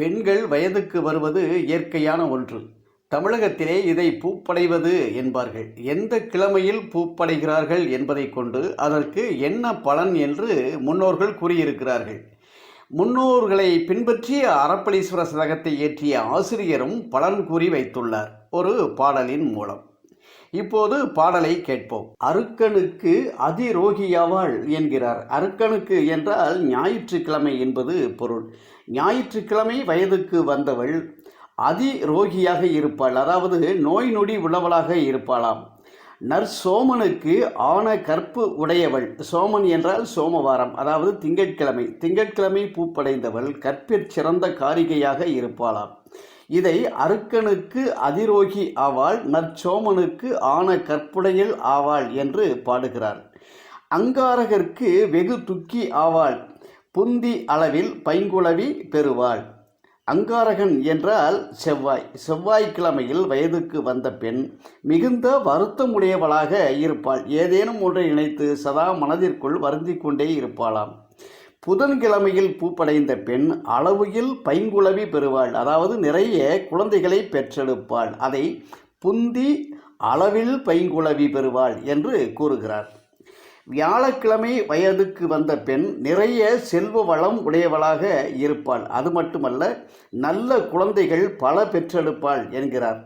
பெண்கள் வயதுக்கு வருவது இயற்கையான ஒன்று. தமிழகத்திலே இதை பூப்படைவது என்பார்கள். எந்த கிழமையில் பூப்படைகிறார்கள் என்பதை கொண்டு அதற்கு என்ன பலன் என்று முன்னோர்கள் கூறியிருக்கிறார்கள். முன்னோர்களை பின்பற்றிய அறப்பளீஸ்வர சதகத்தை இயற்றிய ஆசிரியரும் பலன் கூறி வைத்துள்ளார். ஒரு பாடலின் மூலம். இப்போது பாடலை கேட்போம். அருக்கனுக்கு அதிரோகியாவாள் என்கிறார். அருக்கனுக்கு என்றால் ஞாயிற்றுக்கிழமை என்பது பொருள். ஞாயிற்றுக்கிழமை வயதுக்கு வந்தவள் அதிரோகியாக இருப்பாள். அதாவது நோய் நொடி உள்ளவளாக இருப்பாளாம். நற்சோமனுக்கு ஆன கற்பு உடையவள். சோமன் என்றால் சோமவாரம். அதாவது திங்கட்கிழமை. திங்கட்கிழமை பூப்படைந்தவள். கற்பிற் சிறந்த காரிகையாக இருப்பாளாம். இதை அருக்கனுக்கு அதிரோகி ஆவாள் நற்சோமனுக்கு ஆன கற்புடையில் ஆவாள் என்று பாடுகிறார். அங்காரகர்க்கு வெகு துக்கி ஆவாள் புந்தி அளவில் பைங்குளவி பெறுவாள். அங்காரகன் என்றால் செவ்வாய். செவ்வாய்க்கிழமையில் வயதுக்கு வந்த பெண் மிகுந்த வருத்தமுடையவளாக இருப்பாள். ஏதேனும் ஒன்றை நினைத்து சதா மனதிற்குள் வருந்தி கொண்டே இருப்பாளாம். புதன்கிழமையில் பூப்படைந்த பெண் அளவுயில் பைங்குளவி பெறுவாள். அதாவது நிறைய குழந்தைகளை பெற்றெடுப்பாள். அதை புந்தி அளவில் பைங்குளவி பெறுவாள் என்று கூறுகிறார். வியாழக்கிழமை வயதுக்கு வந்த பெண் நிறைய செல்வ வளம் உடையவளாக இருப்பாள். அது மட்டுமல்ல நல்ல குழந்தைகள் பல பெற்றெடுப்பாள் என்கிறார்.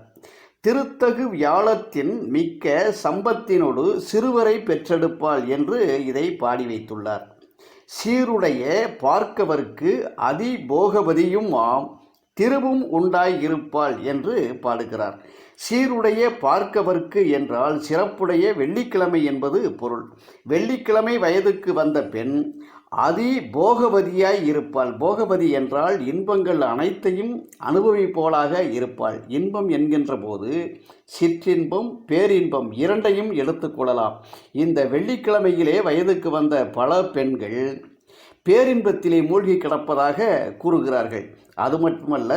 திருத்தகு வியாழத்தின் மிக்க சம்பத்தினோடு சிறுவரை பெற்றெடுப்பாள் என்று இதை பாடி வைத்துள்ளார். சீருடைய பார்க்கவர்க்கு அதிபோகவதியும் ஆம் திருவும் உண்டாய் இருப்பாள் என்று பாடுகிறார். சீருடைய பார்க்கவர்க்கு என்றால் சிறப்புடைய வெள்ளிக்கிழமை என்பது பொருள். வெள்ளிக்கிழமை வயதுக்கு வந்த பெண் அதி போகவதியாய் இருப்பாள். போகவதி என்றால் இன்பங்கள் அனைத்தையும் அனுபவிப்போலாக இருப்பாள். இன்பம் என்கின்ற போது சிற்றின்பம் பேரின்பம் இரண்டையும் எடுத்துக்கொள்ளலாம் இந்த வெள்ளிக்கிழமையிலே வயதுக்கு வந்த பல பெண்கள் பேரின்பத்திலே மூழ்கி கிடப்பதாக கூறுகிறார்கள். அது மட்டுமல்ல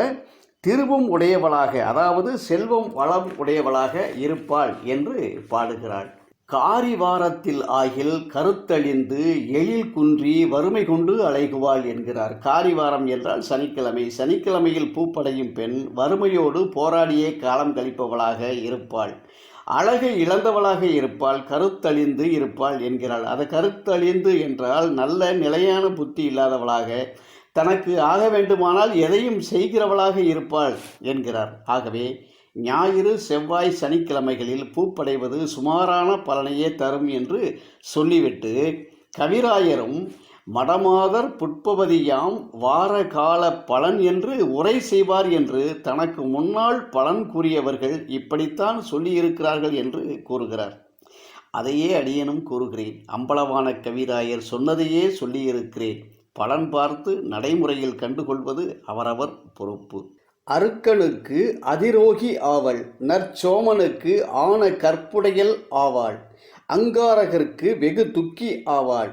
திருவும் உடையவளாக அதாவது செல்வம் வளம் உடையவளாக இருப்பாள் என்று பாடுகிறாள். காரிவாரத்தில் ஆகில் கருத்தழிந்து எழில் குன்றி வறுமை கொண்டு அழைகுவாள் என்கிறார். காரிவாரம் என்றால் சனிக்கிழமை. சனிக்கிழமையில் பூப்படையும் பெண் வறுமையோடு போராடியே காலம் கழிப்பவளாக இருப்பாள். அழகை இழந்தவளாக இருப்பாள். கருத்தழிந்து இருப்பாள் என்கிறாள். அது கருத்தழிந்து என்றால் நல்ல நிலையான புத்தி இல்லாதவளாக தனக்கு ஆக வேண்டுமானால் எதையும் செய்கிறவளாக இருப்பாள் என்கிறார். ஆகவே ஞாயிறு செவ்வாய் சனிக்கிழமைகளில் பூப்படைவது சுமாரான பலனையே தரும் என்று சொல்லிவிட்டு கவிராயரும் மடமாதர் புட்பவதியாம் வார கால பலன் என்று உரை செய்வார் என்று தனக்கு முன்னால் பலன் கூறியவர்கள் இப்படித்தான் சொல்லியிருக்கிறார்கள் என்று கூறுகிறார். அதையே அடியனும் கூறுகிறேன். அம்பலவான கவிராயர் சொன்னதையே சொல்லியிருக்கிறேன். பலன் பார்த்து நடைமுறையில் கண்டுகொள்வது அவரவர் பொறுப்பு. அருக்கனுக்கு அதிரோகி ஆவள் நற்சோமனுக்கு ஆன கற்புடையல் ஆவாள் அங்காரகருக்கு வெகு துக்கி ஆவாள்.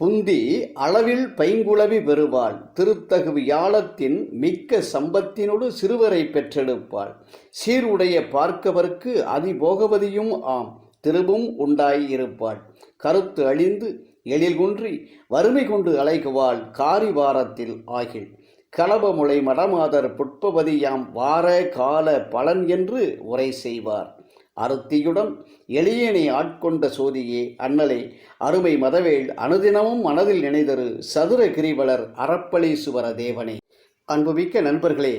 புந்தி அளவில் பைங்குளவி பெறுவாள் திருத்தகு யாழத்தின் மிக்க சம்பத்தினோடு சிறுவரை பெற்றெடுப்பாள். சீருடைய பார்க்கவர்க்கு அதிபோகவதியும் ஆம் திருவும் உண்டாயிருப்பாள். கருத்து அழிந்து எழில் குன்றி வறுமை கொண்டு அலைகுவாள் காரிவாரத்தில் ஆகிள் களபமுளை மடமாதர் புட்பவதியாம் வார கால பலன் என்று உரை செய்வார். அருத்தியுடன் எளியனை ஆட்கொண்ட சோதியே அண்ணலே அருமை மதவேள் அனுதினமும் மனதில் நினைதரு சதுர கிரிவலர் அறப்பளீசுவர தேவனே. அன்புமிக்க நண்பர்களே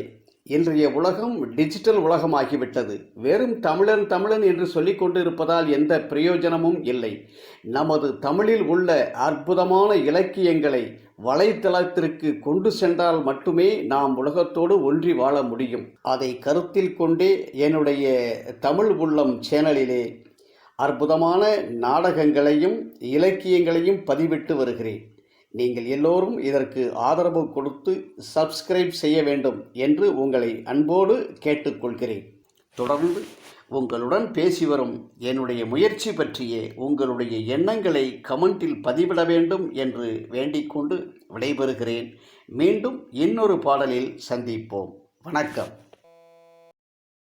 இன்றைய உலகம் டிஜிட்டல் உலகமாகிவிட்டது. வெறும் தமிழன் தமிழன் என்று சொல்லிக் கொண்டிருப்பதால் எந்த பிரயோஜனமும் இல்லை. நமது தமிழில் உள்ள அற்புதமான இலக்கியங்களை வலைத்தளத்திற்கு கொண்டு சென்றால் மட்டுமே நாம் உலகத்தோடு ஒன்றி வாழ முடியும். அதை கருத்தில் கொண்டே என்னுடைய தமிழ் உள்ளம் சேனலிலே அற்புதமான நாடகங்களையும் இலக்கியங்களையும் பதிவிட்டு வருகிறேன். நீங்கள் எல்லோரும் இதற்கு ஆதரவு கொடுத்து சப்ஸ்கிரைப் செய்ய வேண்டும் என்று உங்களை அன்போடு கேட்டுக்கொள்கிறேன். தொடர்ந்து உங்களுடன் பேசி வரும் என்னுடைய முயற்சி பற்றிய உங்களுடைய எண்ணங்களை கமெண்டில் பதிவிட வேண்டும் என்று வேண்டிக்கொண்டு விடைபெறுகிறேன். மீண்டும் இன்னொரு பாடலில் சந்திப்போம். வணக்கம்.